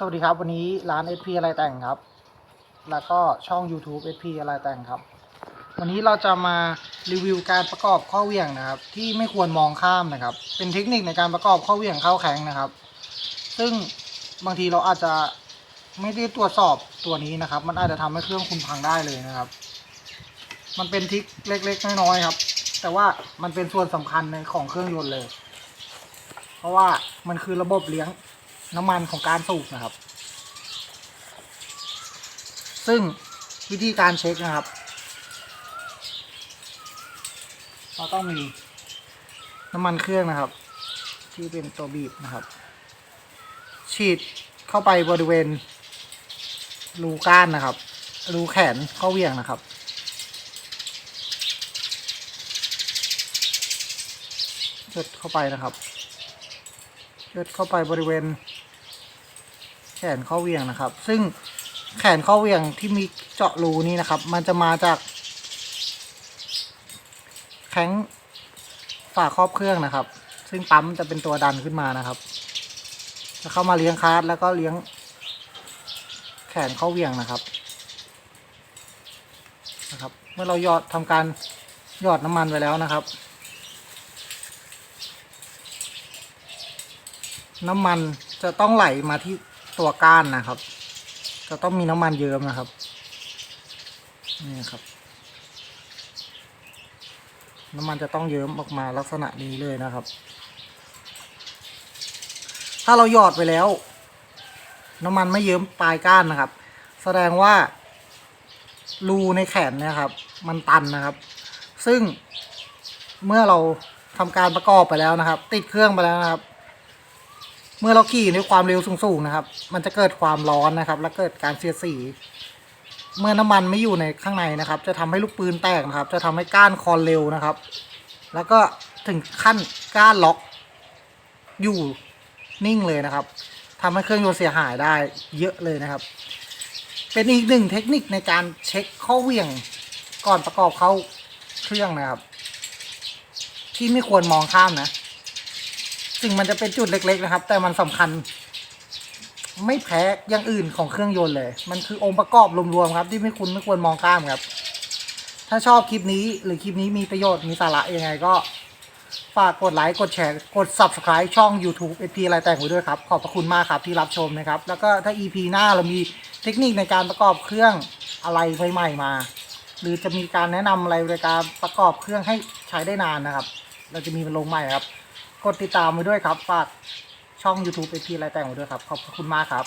สวัสดีครับ วันนี้ร้าน SP อะไรแต่งครับ แล้วก็ช่อง YouTube SP อะไรแต่งครับ วันนี้เราจะมารีวิวการประกอบข้อเหวี่ยงนะครับ ที่ไม่ควรมองข้ามนะครับ เป็นเทคนิคในการประกอบข้อเหวี่ยงเข้าแข็งนะครับ ซึ่งบางทีเราอาจจะไม่ได้ตรวจสอบตัวนี้นะครับ มันอาจจะทำให้เครื่องคุณพังได้เลยนะครับ มันเป็นทริคเล็กๆน้อยๆครับ แต่ว่ามันเป็นส่วนสำคัญในของเครื่องยนต์เลย เพราะว่ามันคือระบบเลี้ยง น้ำมันของการสูบนะครับ ซึ่งวิธีการเช็คนะครับ เราต้องมีน้ำมันเครื่องนะครับ ที่เป็นตัวบีบนะครับ ฉีดเข้าไปบริเวณ รูก้านนะครับ รูแขนเข้าเวียงนะครับเชิดเข้าไปนะครับเชิดเข้าไปบริเวณ แขนข้อเหวี่ยงนะครับ ซึ่งแขนข้อเหวี่ยงที่มีเจาะรูนี้นะครับ มันจะมาจากแข้งฝาครอบเครื่องนะครับ ซึ่งปั๊มจะเป็นตัวดันขึ้นมานะครับ จะเข้ามาเลี้ยงคาร์ดแล้วก็เลี้ยงแขนเข้าเหวี่ยงนะครับนะครับ เมื่อเราหยอดทำการหยอดน้ำมันไปแล้วนะครับ น้ำมันจะต้องไหลมาที่ ตัวก้านนะครับ จะต้องมีน้ำมันเยิ้มนะครับ นี่ครับ น้ำมันจะต้องเยิ้มออกมาลักษณะนี้เลยนะครับ ถ้าเราหยอดไปแล้ว น้ำมันไม่เยิ้มปลายก้านนะครับ แสดงว่ารูในแขนเนี่ยครับ มันตันนะครับ ซึ่งเมื่อเราทำการประกอบไปแล้วนะครับ ติดเครื่องไปแล้วนะครับ เมื่อเราขี่ด้วยความเร็วสูงๆนะครับ มันจะเกิดความร้อนนะครับ และเกิดการเสียดสี เมื่อน้ำมันไม่อยู่ในข้างในนะครับ จะทำให้ลูกปืนแตกนะครับ จะทำให้ก้านคอนเร็วนะครับ แล้วก็ถึงขั้นก้านล็อกอยู่นิ่งเลยนะครับทำให้เครื่องยนต์เสียหายได้เยอะเลยนะครับ เป็นอีกหนึ่งเทคนิคในการเช็คข้อเวี่ยงก่อนประกอบเข้าเครื่องนะครับ ที่ไม่ควรมองข้ามนะ ถึงมันจะเป็นจุดเล็ก ๆ นะครับ แต่มันสำคัญ ไม่แพ้อย่างอื่นของเครื่องยนต์เลย มันคือองค์ประกอบรวมๆครับ ที่ไม่คุณไม่ควรมองข้ามครับ ถ้าชอบคลิปนี้หรือคลิปนี้มีประโยชน์มีสาระยังไงก็ฝากกดไลค์ กดแชร์ กด subscribe ช่อง YouTube เอพีอะไรแต่งไว้ด้วยครับ ขอบพระคุณมากครับที่รับชมนะครับ แล้วก็ถ้า EP หน้าเรามีเทคนิคในการประกอบเครื่องอะไรใหม่ๆมา หรือจะมีการแนะนำอะไรในการประกอบเครื่องให้ใช้ได้นานนะครับ เราจะมีมันลงใหม่ครับ กดติดตามไว้ด้วยครับฝากช่อง YouTube เอพีไรแต่งไว้ด้วยครับ ขอบคุณมากครับ